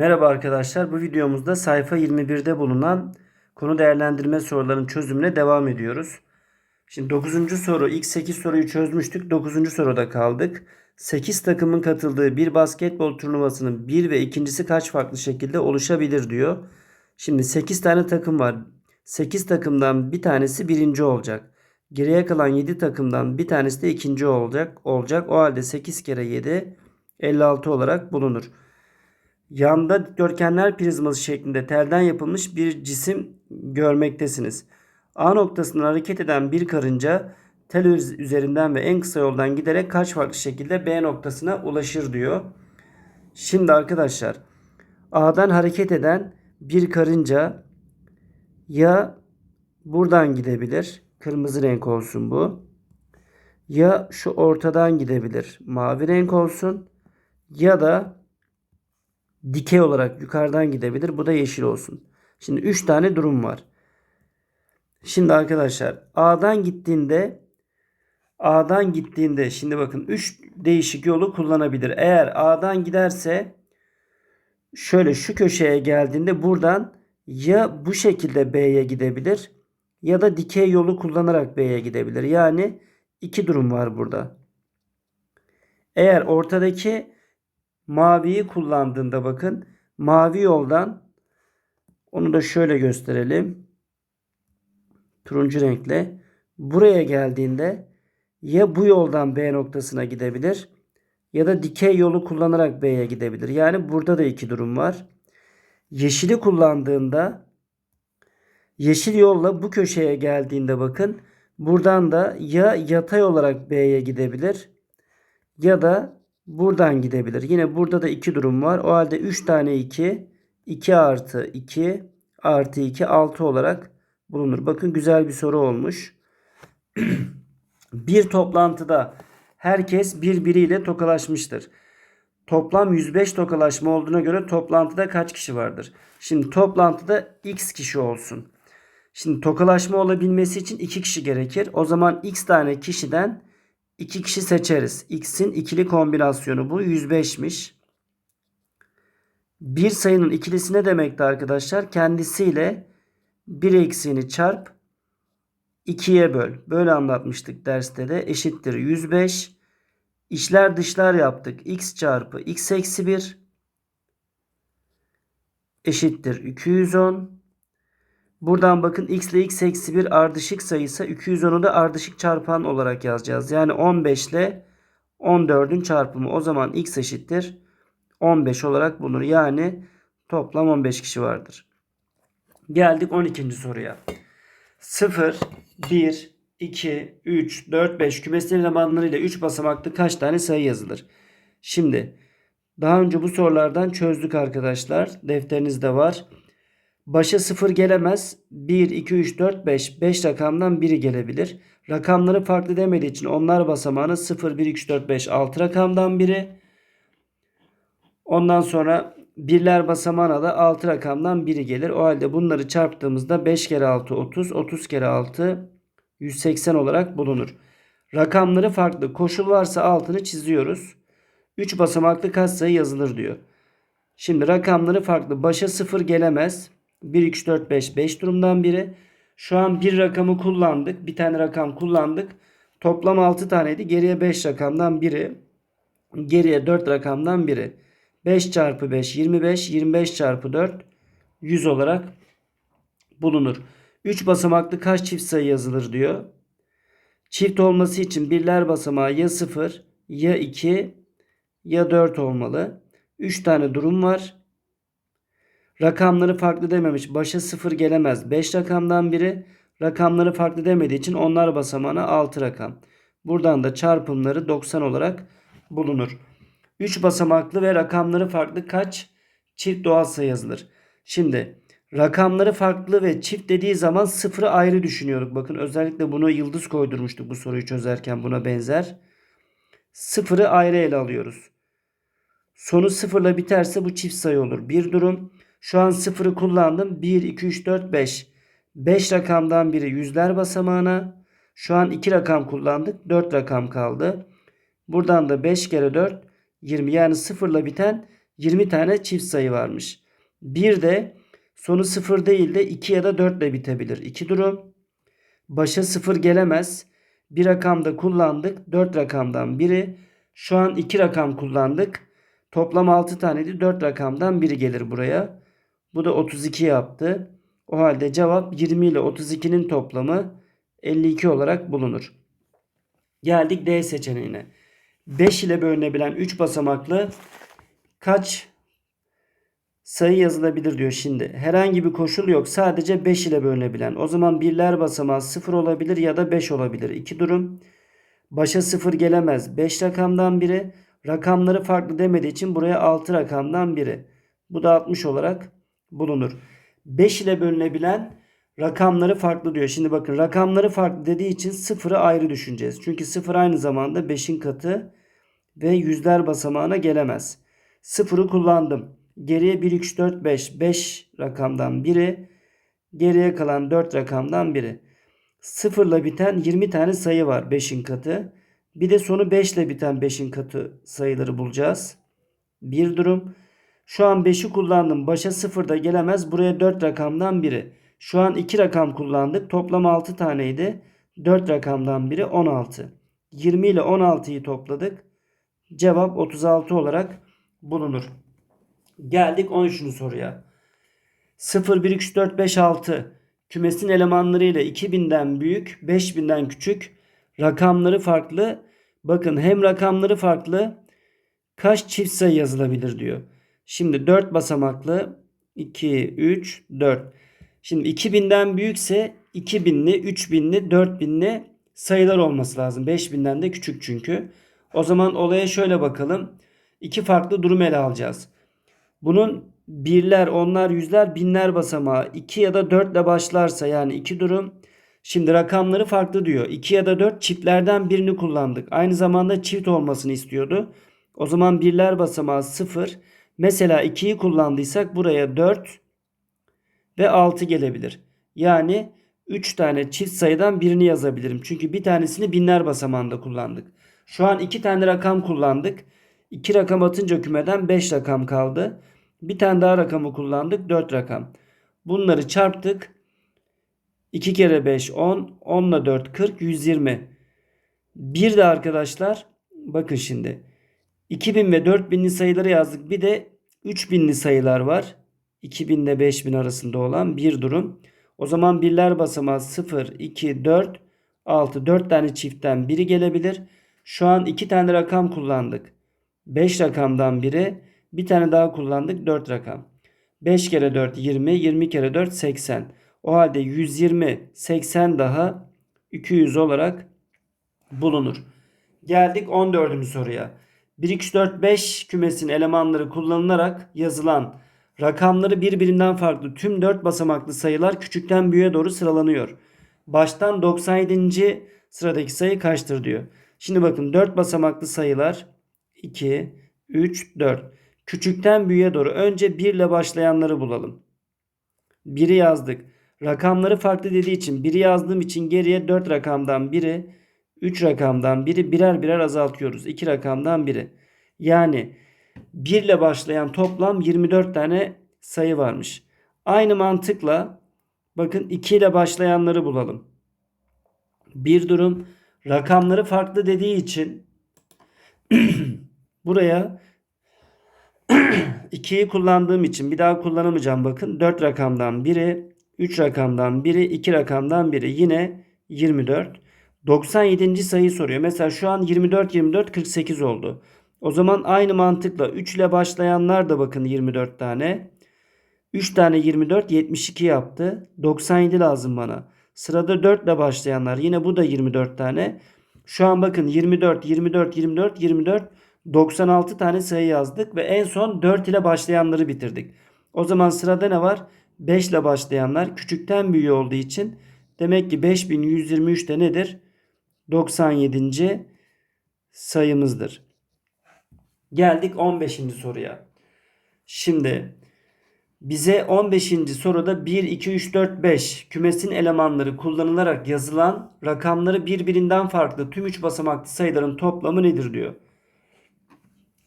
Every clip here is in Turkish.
Merhaba arkadaşlar. Bu videomuzda sayfa 21'de bulunan konu değerlendirme sorularının çözümüne devam ediyoruz. Şimdi 9. soru ilk 8 soruyu çözmüştük. 9. soruda kaldık. 8 takımın katıldığı bir basketbol turnuvasının bir ve ikincisi kaç farklı şekilde oluşabilir diyor. Şimdi 8 tane takım var. 8 takımdan bir tanesi birinci olacak. Geriye kalan 7 takımdan bir tanesi de ikinci olacak. olacak. O halde 8 kere 7 56 olarak bulunur. Yanda dikdörtgenler prizması şeklinde telden yapılmış bir cisim görmektesiniz. A noktasından hareket eden bir karınca tel üz- üzerinden ve en kısa yoldan giderek kaç farklı şekilde B noktasına ulaşır diyor. Şimdi arkadaşlar A'dan hareket eden bir karınca ya buradan gidebilir. Kırmızı renk olsun bu. Ya şu ortadan gidebilir. Mavi renk olsun. Ya da dikey olarak yukarıdan gidebilir. Bu da yeşil olsun. Şimdi 3 tane durum var. Şimdi arkadaşlar A'dan gittiğinde A'dan gittiğinde şimdi bakın 3 değişik yolu kullanabilir. Eğer A'dan giderse şöyle şu köşeye geldiğinde buradan ya bu şekilde B'ye gidebilir ya da dikey yolu kullanarak B'ye gidebilir. Yani iki durum var burada. Eğer ortadaki maviyi kullandığında bakın mavi yoldan onu da şöyle gösterelim. Turuncu renkle buraya geldiğinde ya bu yoldan B noktasına gidebilir ya da dikey yolu kullanarak B'ye gidebilir. Yani burada da iki durum var. Yeşili kullandığında yeşil yolla bu köşeye geldiğinde bakın buradan da ya yatay olarak B'ye gidebilir ya da buradan gidebilir. Yine burada da iki durum var. O halde 3 tane 2 2 artı 2 artı 2 6 olarak bulunur. Bakın güzel bir soru olmuş. bir toplantıda herkes birbiriyle tokalaşmıştır. Toplam 105 tokalaşma olduğuna göre toplantıda kaç kişi vardır? Şimdi toplantıda x kişi olsun. Şimdi tokalaşma olabilmesi için 2 kişi gerekir. O zaman x tane kişiden 2 kişi seçeriz. X'in ikili kombinasyonu bu 105'miş. Bir sayının ikilisi ne demekti arkadaşlar? Kendisiyle bir eksiğini çarp 2'ye böl. Böyle anlatmıştık derste de. Eşittir 105. İşler dışlar yaptık. X çarpı x eksi 1 eşittir 210. Buradan bakın x ile x eksi 1 ardışık sayısı 210'u da ardışık çarpan olarak yazacağız. Yani 15 ile 14'ün çarpımı. O zaman x eşittir 15 olarak bulunur. Yani toplam 15 kişi vardır. Geldik 12. soruya. 0, 1, 2, 3, 4, 5 kümesinin elemanlarıyla 3 basamaklı kaç tane sayı yazılır? Şimdi daha önce bu sorulardan çözdük arkadaşlar. Defterinizde var. Başa 0 gelemez. 1, 2, 3, 4, 5. 5 rakamdan biri gelebilir. Rakamları farklı demediği için onlar basamağına 0, 1, 2, 3, 4, 5, 6 rakamdan biri. Ondan sonra birler basamağına da 6 rakamdan biri gelir. O halde bunları çarptığımızda 5 kere 6 30, 30 kere 6 180 olarak bulunur. Rakamları farklı. Koşul varsa altını çiziyoruz. 3 basamaklı kaç sayı yazılır diyor. Şimdi rakamları farklı. Başa 0 gelemez. 1, 2, 3, 4, 5, 5 durumdan biri. Şu an bir rakamı kullandık. Bir tane rakam kullandık. Toplam 6 taneydi. Geriye 5 rakamdan biri. Geriye 4 rakamdan biri. 5 çarpı 5 25. 25 çarpı 4 100 olarak bulunur. 3 basamaklı kaç çift sayı yazılır diyor. Çift olması için birler basamağı ya 0 ya 2 ya 4 olmalı. 3 tane durum var. Rakamları farklı dememiş. Başa 0 gelemez. 5 rakamdan biri. Rakamları farklı demediği için onlar basamağına 6 rakam. Buradan da çarpımları 90 olarak bulunur. 3 basamaklı ve rakamları farklı kaç çift doğal sayı yazılır? Şimdi rakamları farklı ve çift dediği zaman sıfırı ayrı düşünüyorduk. Bakın özellikle bunu yıldız koydurmuştuk bu soruyu çözerken buna benzer. Sıfırı ayrı ele alıyoruz. Sonu sıfırla biterse bu çift sayı olur. Bir durum. Şu an sıfırı kullandım. 1, 2, 3, 4, 5. 5 rakamdan biri yüzler basamağına. Şu an 2 rakam kullandık. 4 rakam kaldı. Buradan da 5 kere 4 20 yani sıfırla biten 20 tane çift sayı varmış. Bir de sonu 0 değil de 2 ya da 4 ile bitebilir. İki durum. Başa 0 gelemez. Bir rakamda kullandık. 4 rakamdan biri. Şu an 2 rakam kullandık. Toplam 6 taneydi. 4 rakamdan biri gelir buraya. Bu da 32 yaptı. O halde cevap 20 ile 32'nin toplamı 52 olarak bulunur. Geldik D seçeneğine. 5 ile bölünebilen 3 basamaklı kaç sayı yazılabilir diyor şimdi. Herhangi bir koşul yok. Sadece 5 ile bölünebilen. O zaman birler basamağı 0 olabilir ya da 5 olabilir. İki durum. Başa 0 gelemez. 5 rakamdan biri. Rakamları farklı demediği için buraya 6 rakamdan biri. Bu da 60 olarak bulunur. 5 ile bölünebilen rakamları farklı diyor. Şimdi bakın rakamları farklı dediği için sıfırı ayrı düşüneceğiz. Çünkü sıfır aynı zamanda 5'in katı ve yüzler basamağına gelemez. Sıfırı kullandım. Geriye 1, 3, 4, 5. 5 rakamdan biri. Geriye kalan 4 rakamdan biri. Sıfırla biten 20 tane sayı var 5'in katı. Bir de sonu 5 ile biten 5'in katı sayıları bulacağız. Bir durum. Şu an 5'i kullandım. Başa 0 da gelemez. Buraya 4 rakamdan biri. Şu an 2 rakam kullandık. Toplam 6 taneydi. 4 rakamdan biri 16. 20 ile 16'yı topladık. Cevap 36 olarak bulunur. Geldik 13. soruya. 0, 1, 3, 4, 5, 6 kümesin elemanları ile 2000'den büyük, 5000'den küçük. Rakamları farklı. Bakın hem rakamları farklı kaç çift sayı yazılabilir diyor. Şimdi 4 basamaklı 2, 3, 4. Şimdi 2000'den büyükse 2000'li, 3000'li, 4000'li sayılar olması lazım. 5000'den de küçük çünkü. O zaman olaya şöyle bakalım. İki farklı durum ele alacağız. Bunun birler, onlar, yüzler, binler basamağı 2 ya da 4 ile başlarsa yani iki durum. Şimdi rakamları farklı diyor. 2 ya da 4 çiftlerden birini kullandık. Aynı zamanda çift olmasını istiyordu. O zaman birler basamağı 0. Mesela 2'yi kullandıysak buraya 4 ve 6 gelebilir. Yani 3 tane çift sayıdan birini yazabilirim. Çünkü bir tanesini binler basamağında kullandık. Şu an 2 tane rakam kullandık. 2 rakam atınca kümeden 5 rakam kaldı. Bir tane daha rakamı kullandık. 4 rakam. Bunları çarptık. 2 kere 5 10. 10 ile 4 40. 120. Bir de arkadaşlar bakın şimdi. 2000 ve 4000'li sayıları yazdık. Bir de 3000'li sayılar var. 2000 ile 5000 arasında olan bir durum. O zaman birler basamağı 0, 2, 4, 6. 4 tane çiftten biri gelebilir. Şu an 2 tane rakam kullandık. 5 rakamdan biri. Bir tane daha kullandık 4 rakam. 5 kere 4 20, 20 kere 4 80. O halde 120, 80 daha 200 olarak bulunur. Geldik 14. soruya. 1, 2, 3, 4, 5 kümesin elemanları kullanılarak yazılan rakamları birbirinden farklı tüm 4 basamaklı sayılar küçükten büyüğe doğru sıralanıyor. Baştan 97. sıradaki sayı kaçtır diyor. Şimdi bakın 4 basamaklı sayılar 2, 3, 4. Küçükten büyüğe doğru önce 1 ile başlayanları bulalım. 1'i yazdık. Rakamları farklı dediği için 1'i yazdığım için geriye 4 rakamdan biri, 3 rakamdan biri birer birer azaltıyoruz. 2 rakamdan biri. Yani 1 ile başlayan toplam 24 tane sayı varmış. Aynı mantıkla bakın 2 ile başlayanları bulalım. Bir durum rakamları farklı dediği için buraya 2'yi kullandığım için bir daha kullanamayacağım bakın. 4 rakamdan biri, 3 rakamdan biri, 2 rakamdan biri yine 24. 97. sayıyı soruyor. Mesela şu an 24 24 48 oldu. O zaman aynı mantıkla 3 ile başlayanlar da bakın 24 tane. 3 tane 24 72 yaptı. 97 lazım bana. Sırada 4 ile başlayanlar yine bu da 24 tane. Şu an bakın 24 24 24 24 96 tane sayı yazdık ve en son 4 ile başlayanları bitirdik. O zaman sırada ne var? 5 ile başlayanlar küçükten büyüğü olduğu için demek ki 5123 de nedir? 97. sayımızdır. Geldik 15. soruya. Şimdi bize 15. soruda 1, 2, 3, 4, 5 kümesin elemanları kullanılarak yazılan rakamları birbirinden farklı tüm 3 basamaklı sayıların toplamı nedir diyor.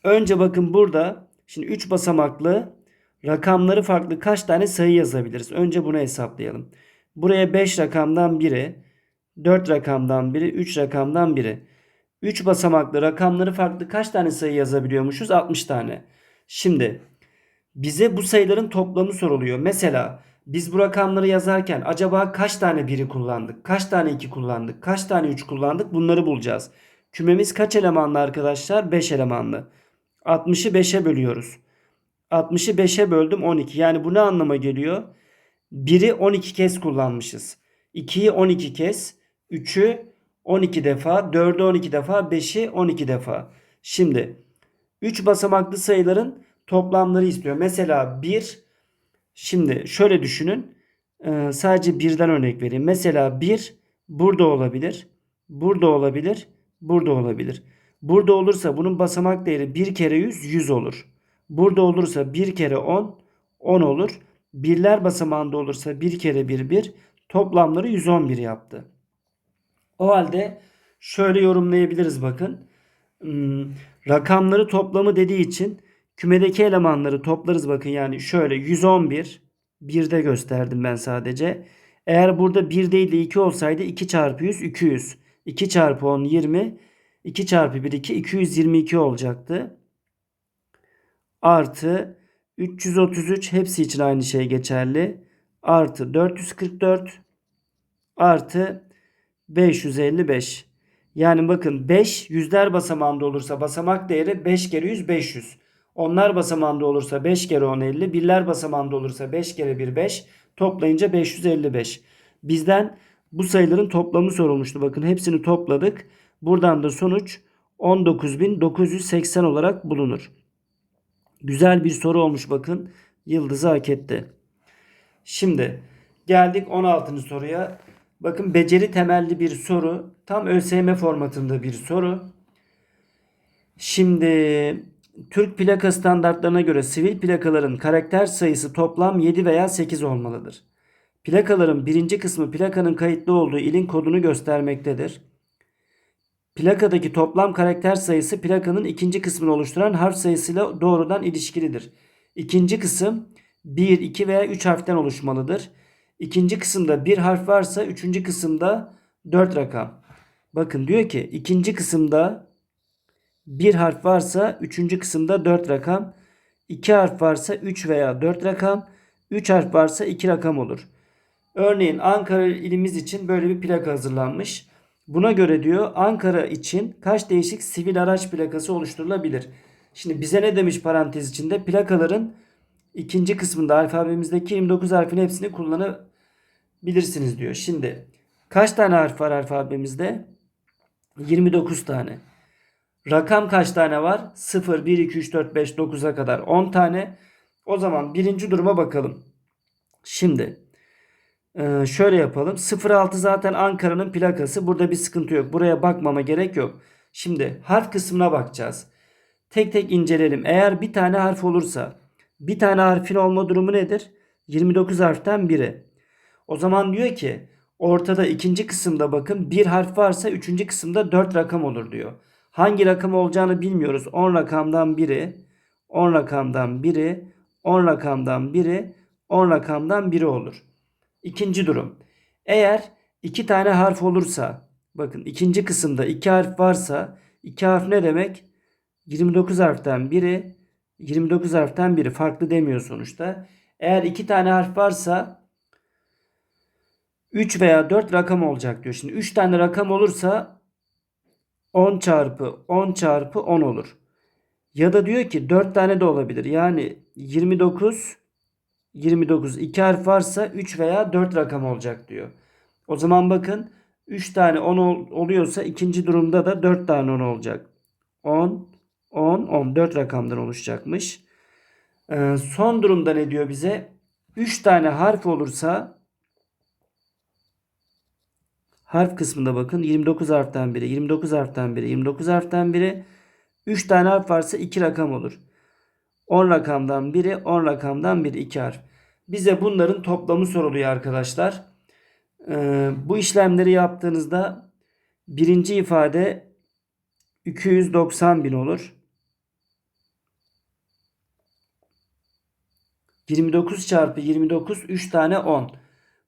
Önce bakın burada Şimdi 3 basamaklı rakamları farklı kaç tane sayı yazabiliriz? Önce bunu hesaplayalım. Buraya 5 rakamdan biri, 4 rakamdan biri, 3 rakamdan biri. 3 basamaklı rakamları farklı kaç tane sayı yazabiliyormuşuz? 60 tane. Şimdi bize bu sayıların toplamı soruluyor. Mesela biz bu rakamları yazarken acaba kaç tane biri kullandık? Kaç tane 2 kullandık? Kaç tane 3 kullandık? Bunları bulacağız. Kümemiz kaç elemanlı arkadaşlar? 5 elemanlı. 60'ı 5'e bölüyoruz. 60'ı 5'e böldüm 12. Yani bu ne anlama geliyor? 1'i 12 kez kullanmışız. 2'yi 12 kez. 3'ü 12 defa. 4'ü 12 defa. 5'i 12 defa. Şimdi 3 basamaklı sayıların toplamları istiyor. Mesela 1 şimdi şöyle düşünün. Ee, sadece birden örnek vereyim. Mesela 1 burada olabilir. Burada olabilir. Burada olabilir. Burada olursa bunun basamak değeri 1 kere 100 100 olur. Burada olursa 1 kere 10 10 olur. Birler basamağında olursa 1 kere 1 1 toplamları 111 yaptı. O halde şöyle yorumlayabiliriz bakın. Hmm, rakamları toplamı dediği için kümedeki elemanları toplarız bakın yani şöyle 111 1'de gösterdim ben sadece. Eğer burada 1 değil de 2 olsaydı 2 çarpı 100 200. 2 çarpı 10 20. 2 çarpı 1 2 222 olacaktı. Artı 333 hepsi için aynı şey geçerli. Artı 444 artı 555. Yani bakın 5 yüzler basamağında olursa basamak değeri 5 kere 100 500. Onlar basamağında olursa 5 kere 10 50. Birler basamağında olursa 5 kere 1 5. Toplayınca 555. Bizden bu sayıların toplamı sorulmuştu. Bakın hepsini topladık. Buradan da sonuç 19.980 olarak bulunur. Güzel bir soru olmuş bakın. Yıldızı hak etti. Şimdi geldik 16. soruya. Bakın beceri temelli bir soru. Tam ÖSYM formatında bir soru. Şimdi Türk plaka standartlarına göre sivil plakaların karakter sayısı toplam 7 veya 8 olmalıdır. Plakaların birinci kısmı plakanın kayıtlı olduğu ilin kodunu göstermektedir. Plakadaki toplam karakter sayısı plakanın ikinci kısmını oluşturan harf sayısıyla doğrudan ilişkilidir. İkinci kısım 1, 2 veya 3 harften oluşmalıdır. İkinci kısımda bir harf varsa üçüncü kısımda 4 rakam. Bakın diyor ki ikinci kısımda bir harf varsa üçüncü kısımda 4 rakam. 2 harf varsa 3 veya 4 rakam. 3 harf varsa 2 rakam olur. Örneğin Ankara ilimiz için böyle bir plaka hazırlanmış. Buna göre diyor Ankara için kaç değişik sivil araç plakası oluşturulabilir? Şimdi bize ne demiş parantez içinde? Plakaların ikinci kısmında alfabemizdeki 29 harfin hepsini kullanabilirsiniz diyor. Şimdi kaç tane harf var alfabemizde? 29 tane. Rakam kaç tane var? 0, 1, 2, 3, 4, 5, 9'a kadar 10 tane. O zaman birinci duruma bakalım. Şimdi ee, şöyle yapalım. 06 zaten Ankara'nın plakası. Burada bir sıkıntı yok. Buraya bakmama gerek yok. Şimdi harf kısmına bakacağız. Tek tek inceleyelim. Eğer bir tane harf olursa bir tane harfin olma durumu nedir? 29 harften biri. O zaman diyor ki ortada ikinci kısımda bakın bir harf varsa üçüncü kısımda 4 rakam olur diyor. Hangi rakam olacağını bilmiyoruz. 10 rakamdan biri, 10 rakamdan biri, 10 rakamdan biri, 10 rakamdan biri olur. İkinci durum. Eğer iki tane harf olursa bakın ikinci kısımda iki harf varsa iki harf ne demek? 29 harften biri 29 harften biri farklı demiyor sonuçta. Eğer iki tane harf varsa 3 veya 4 rakam olacak diyor. Şimdi 3 tane rakam olursa 10 çarpı 10 çarpı 10 olur. Ya da diyor ki 4 tane de olabilir. Yani 29 29 2 harf varsa 3 veya 4 rakam olacak diyor. O zaman bakın 3 tane 10 oluyorsa ikinci durumda da 4 tane 10 olacak. 10, 10, 10 4 rakamdan oluşacakmış. Ee, son durumda ne diyor bize? 3 tane harf olursa harf kısmında bakın 29 harften biri, 29 harften biri, 29 harften biri 3 tane harf varsa 2 rakam olur. 10 rakamdan biri 10 rakamdan biri 2 harf. Bize bunların toplamı soruluyor arkadaşlar. Ee, bu işlemleri yaptığınızda birinci ifade 290 bin olur. 29 çarpı 29 3 tane 10.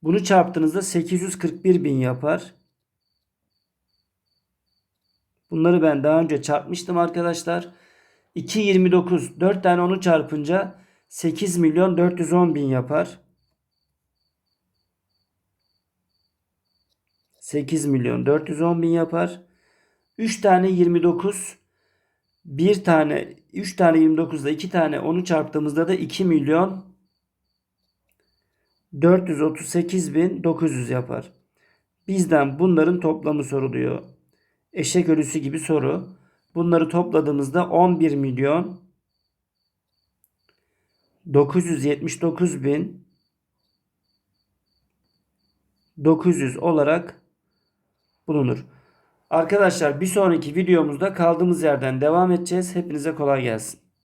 Bunu çarptığınızda 841 bin yapar. Bunları ben daha önce çarpmıştım arkadaşlar. 2 29 4 tane 10'u çarpınca 8 milyon 410 bin yapar. 8 milyon 410 bin yapar. 3 tane 29 bir tane 3 tane 29'da 2 tane 10'u çarptığımızda da 2 milyon 438 bin 900 yapar. Bizden bunların toplamı soruluyor. Eşek ölüsü gibi soru. Bunları topladığımızda 11 milyon 979 bin 900 olarak bulunur. Arkadaşlar bir sonraki videomuzda kaldığımız yerden devam edeceğiz. Hepinize kolay gelsin.